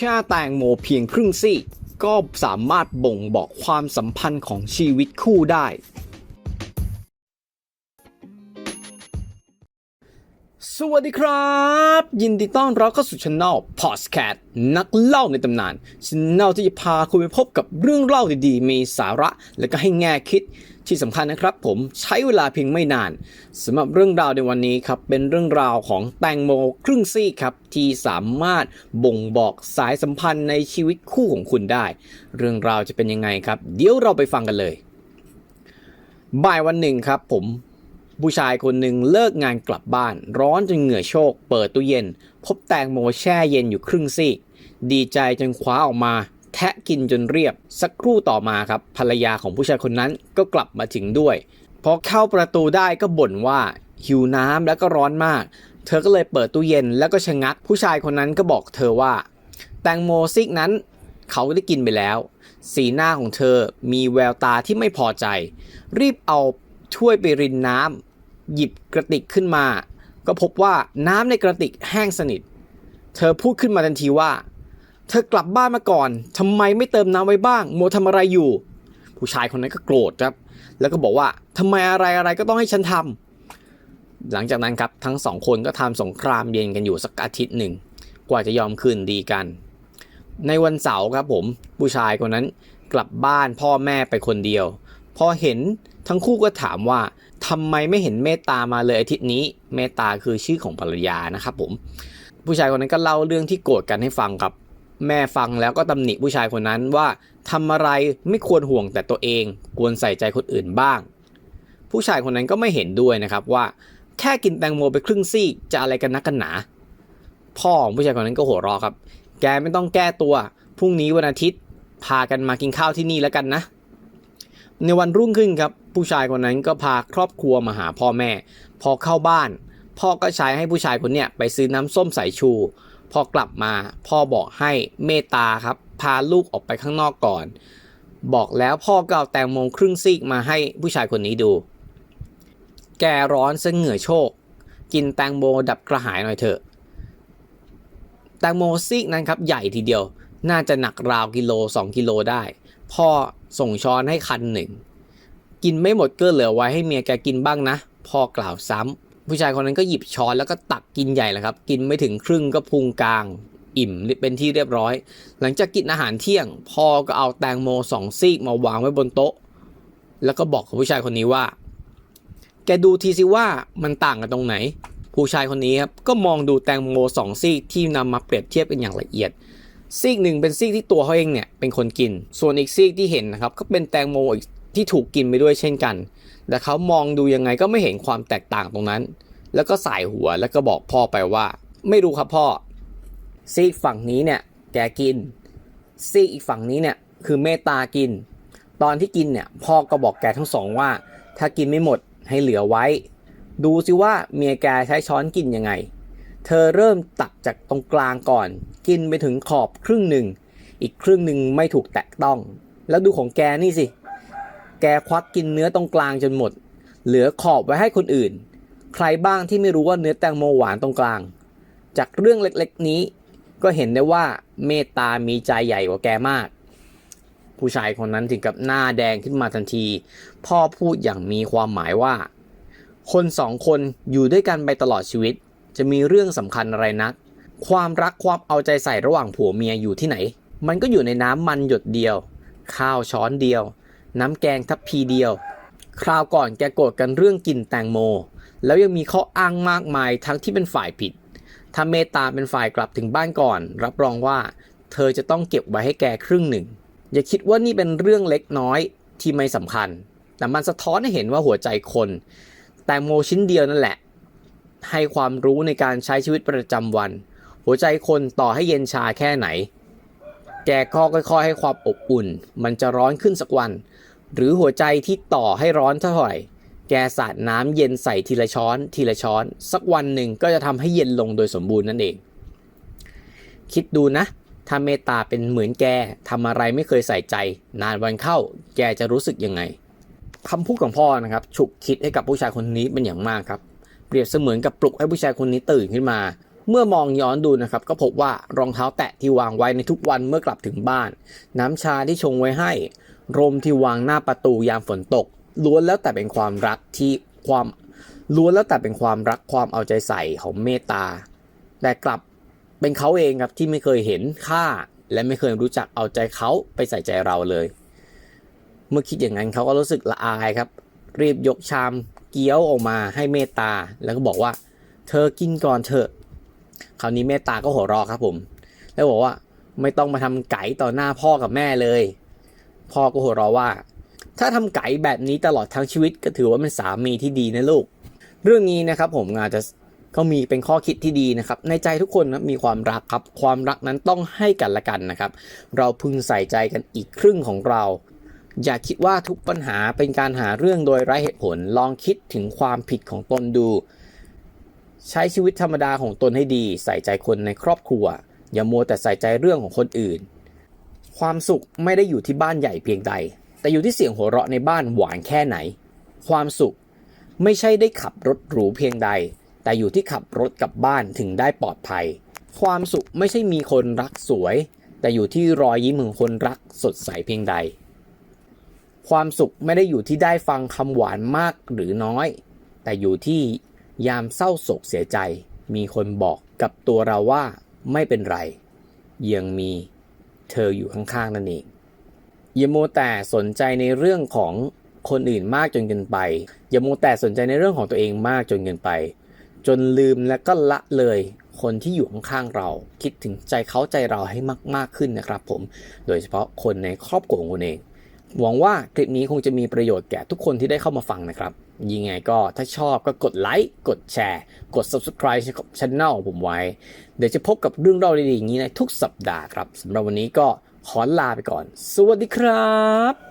แค่แตงโมเพียงครึ่งซี่ก็สามารถบ่งบอกความสัมพันธ์ของชีวิตคู่ได้ สวัสดีครับ ยินดีต้อนรับเข้าสู่ช anel p o d c a t นักเล่าในตำนานช anel ที่จะพาคุณไปพบกับเรื่องเล่าดีๆ มีสาระ และก็ให้แง่คิด ที่สำคัญนะครับผมใช้เวลาเพียงไม่นานสำหรับเรื่องราวในวันนี้ครับเป็นเรื่องราวของแตงโมครึ่งซี่ครับที่สามารถบ่งบอกสายสัมพันธ์ในชีวิตคู่ของคุณได้ เรื่องราวจะเป็นยังไงครับ เดี๋ยวเราไปฟังกันเลย บ่ายวันหนึ่งครับผมผู้ชายคนหนึ่งเลิกงานกลับบ้าน ร้อนจนเหงื่อโชก เปิดตู้เย็น พบแตงโมแช่เย็นอยู่ครึ่งซีก ดีใจจนคว้าออกมา แทะกินจนเรียบ สักครู่ต่อมาครับภรรยาของผู้ชายคนนั้นก็กลับมาถึงด้วย พอเข้าประตูได้ก็บ่นว่าหิวน้ำแล้วก็ร้อนมาก เธอก็เลยเปิดตู้เย็นแล้วก็ชะงัก ผู้ชายคนนั้นก็บอกเธอว่า แตงโมซีกนั้น เขาได้กินไปแล้ว สีหน้าของเธอมีแววตาที่ไม่พอใจ รีบเอาถ้วยไปรินน้ำหยิบกระติกขึ้นมา ก็พบว่าน้ำในกระติกแห้งสนิท เธอพูดขึ้นมาทันทีว่า เธอกลับบ้านมาก่อนทำไมไม่เติมน้ำไว้บ้างโมวทำอะไรอยู่ ผู้ชายคนนั้นก็โกรธครับ แล้วก็บอกว่าทำไมอะไรอะไรก็ต้องให้ฉันทำหลังจากนั้นครับทั้งสองคนก็ทำสงครามเย็นกันอยู่สักอาทิตย์หนึ่ง กว่าจะยอมคืนดีกัน ในวันเสาร์ครับผมผู้ชายคนนั้นกลับบ้านพ่อแม่ไปคนเดียว พอเห็นทั้งคู่ก็ถามว่าทำไมไม่เห็นเมตตามาเลยอาทิตย์นี้ เมตตาคือชื่อของภรรยานะครับผมผู้ชายคนนั้นก็เล่าเรื่องที่โกรธกันให้ฟังครับ แม่ฟังแล้วก็ตำหนิผู้ชายคนนั้นว่าทำอะไรไม่ควรห่วงแต่ตัวเอง ควรใส่ใจคนอื่นบ้าง ผู้ชายคนนั้นก็ไม่เห็นด้วยนะครับว่า แค่กินแตงโมไปครึ่งซี่จะอะไรกันนักกันหนา พ่อของผู้ชายคนนั้นก็หัวเราะครับ แกไม่ต้องแก้ตัวพรุ่งนี้วันอาทิตย์พากันมากินข้าวที่นี่แล้วกันนะ ในวันรุ่งขึ้นครับ ผู้ชายคนนั้นก็พาครอบครัวมาหาพ่อแม่ พอเข้าบ้าน พ่อก็ใช้ให้ผู้ชายคนเนี้ยไปซื้อน้ำส้มสายชู พอกลับมาพ่อบอกให้เมตตาครับ พาลูกออกไปข้างนอกก่อน บอกแล้วพ่อก็เอาแตงโมครึ่งซีกมาให้ผู้ชายคนนี้ดู แกร้อนซะเหงื่อโชก กินแตงโมดับกระหายหน่อยเถอะ แตงโมซีกนั้นครับใหญ่ทีเดียว น่าจะหนักราวกิโล 2 กิโลได้ พ่อส่งช้อนให้คันหนึ่ง กินไม่หมดก็เหลือไว้ให้เมียแกกินบ้างนะ พ่อกล่าวซ้ำ ผู้ชายคนนั้นก็หยิบช้อนแล้วก็ตักกินใหญ่เลยครับ กินไม่ถึงครึ่งก็พุงกลาง อิ่มเป็นที่เรียบร้อย หลังจากกินอาหารเที่ยง พ่อก็เอาแตงโมสองซีกมาวางไว้บนโต๊ะ แล้วก็บอกกับผู้ชายคนนี้ว่า แกดูทีสิว่ามันต่างกันตรงไหน ผู้ชายคนนี้ครับก็มองดูแตงโมสองซีกที่นำมาเปรียบเทียบกันอย่างละเอียดซีกหนึ่งเป็นซีกที่ตัวเขาเองเนี่ยเป็นคนกิน ส่วนอีกซีกที่เห็นนะครับก็เป็นแตงโมอีก ที่ถูกกินไปด้วยเช่นกัน แต่เขามองดูยังไงก็ไม่เห็นความแตกต่างตรงนั้น แล้วก็สายหัวแล้วก็บอกพ่อไปว่า ไม่รู้ครับพ่อ ซีกฝั่งนี้เนี่ยแกกิน ซีกอีกฝั่งนี้เนี่ยคือเมตตากิน ตอนที่กินเนี่ยพ่อก็บอกแกทั้งสองว่า ถ้ากินไม่หมดให้เหลือไว้ ดูสิว่าเมียแกใช้ช้อนกินยังไง เธอเริ่มตักจากตรงกลางก่อน กินไปถึงขอบครึ่งหนึ่ง อีกครึ่งหนึ่งไม่ถูกแตะต้อง แล้วดูของแกนี่สิ แกควักกินเนื้อตรงกลางจนหมด เหลือขอบไว้ให้คนอื่น ใครบ้างที่ไม่รู้ว่าเนื้อแตงโมหวานตรงกลาง จากเรื่องเล็กๆนี้ ก็เห็นได้ว่าเมตตามีใจใหญ่กว่าแกมาก ผู้ชายคนนั้นถึงกับหน้าแดงขึ้นมาทันที พ่อพูดอย่างมีความหมายว่า คนสองคนอยู่ด้วยกันไปตลอดชีวิต จะมีเรื่องสำคัญอะไรนัก ความรักความเอาใจใส่ระหว่างผัวเมียอยู่ที่ไหน มันก็อยู่ในน้ำมันหยดเดียว ข้าวช้อนเดียว น้ำแกงทัพพีเดียว คราวก่อนแกโกรธกันเรื่องกินแตงโม แล้วยังมีข้ออ้างมากมายทั้งที่เป็นฝ่ายผิด ถ้าเมตตาเป็นฝ่ายกลับถึงบ้านก่อน รับรองว่า เธอจะต้องเก็บไว้ให้แกครึ่งหนึ่ง อย่าคิดว่านี่เป็นเรื่องเล็กน้อยที่ไม่สำคัญ แต่มันสะท้อนให้เห็นว่าหัวใจคน แตงโมชิ้นเดียวนั่นแหละ ให้ความรู้ในการใช้ชีวิตประจำวัน หัวใจคนต่อให้เย็นชาแค่ไหน แกก็ค่อยๆ ให้ความอบอุ่น มันจะร้อนขึ้นสักวัน หรือหัวใจที่ต่อให้ร้อนเท่าไหร่ แกสาดน้ำเย็นใส่ทีละช้อน ทีละช้อน สักวันหนึ่งก็จะทำให้เย็นลงโดยสมบูรณ์นั่นเอง คิดดูนะ ถ้าเมตตาเป็นเหมือนแกทำอะไรไม่เคยใส่ใจ นานวันเข้า แกจะรู้สึกยังไงคำพูดของพ่อนะครับฉุกคิดให้กับผู้ชายคนนี้เป็นอย่างมากครับ เปรียบเสมือนกับปลุกให้ผู้ชายคนนี้ตื่นขึ้นมา เมื่อมองย้อนดูนะครับก็พบว่ารองเท้าแตะที่วางไว้ในทุกวันเมื่อกลับถึงบ้าน น้ำชาที่ชงไว้ให้ รมที่วางหน้าประตูยามฝนตก ล้วนแล้วแต่เป็นความรักที่ความล้วนแล้วแต่เป็นความรักความเอาใจใส่ของเมตตา แต่กลับเป็นเขาเองครับที่ไม่เคยเห็นค่า และไม่เคยรู้จักเอาใจเขาไปใส่ใจเราเลย เมื่อคิดอย่างนั้นเขาก็รู้สึกละอายครับ รีบยกชามเกี๊ยวออกมาให้เมตตา แล้วก็บอกว่า เธอกินก่อนเถอะ คราวนี้เมตตาก็หัวราะครับผม แล้วบอกว่าไม่ต้องมาทำไก่ต่อหน้าพ่อกับแม่เลย พ่อก็หัวราะว่า ถ้าทำไก่แบบนี้ตลอดทั้งชีวิตก็ถือว่าเป็นสามีที่ดีนะลูก เรื่องนี้นะครับผมอาจจะก็มีเป็นข้อคิดที่ดีนะครับ ในใจทุกคนนะมีความรักครับ ความรักนั้นต้องให้กันละกันนะครับ เราพึงใส่ใจกันอีกครึ่งของเรา อย่าคิดว่าทุกปัญหาเป็นการหาเรื่องโดยไร้เหตุผล ลองคิดถึงความผิดของตนดู ใช้ชีวิตธรรมดาของตนให้ดี ใส่ใจคนในครอบครัว อย่ามัวแต่ใส่ใจเรื่องของคนอื่น ความสุขไม่ได้อยู่ที่บ้านใหญ่เพียงใด แต่อยู่ที่เสียงหัวเราะในบ้านหวานแค่ไหน ความสุขไม่ใช่ได้ขับรถหรูเพียงใด แต่อยู่ที่ขับรถกลับบ้านถึงได้ปลอดภัย ความสุขไม่ใช่มีคนรักสวย แต่อยู่ที่รอยยิ้มของคนรักสดใสเพียงใด ความสุขไม่ได้อยู่ที่ได้ฟังคำหวานมากหรือน้อย แต่อยู่ที่ ยามเศร้าโศกเสียใจ มีคนบอกกับตัวเราว่าไม่เป็นไร ยังมีเธออยู่ข้างๆนั่นเองอย่าโมแต่สนใจในเรื่องของคนอื่นมากจนเกินไป อย่าโมแต่สนใจในเรื่องของตัวเองมากจนเกินไป จนลืมและก็ละเลยคนที่อยู่ข้างๆเรา คิดถึงใจเขาใจเราให้มาก ๆขึ้นนะครับผม โดยเฉพาะคนในครอบครัวของคุณเอง หวังว่าคลิปนี้คงจะมีประโยชน์แก่ทุกคนที่ได้เข้ามาฟังนะครับ ยังไงก็ถ้าชอบก็กดไลค์กดแชร์ กด subscribe ช่องของผมไว้ เดี๋ยวจะพบกับเรื่องเล่าดีๆอย่างนี้ในทุกสัปดาห์ครับสำหรับวันนี้ก็ขอลาไปก่อน สวัสดีครับ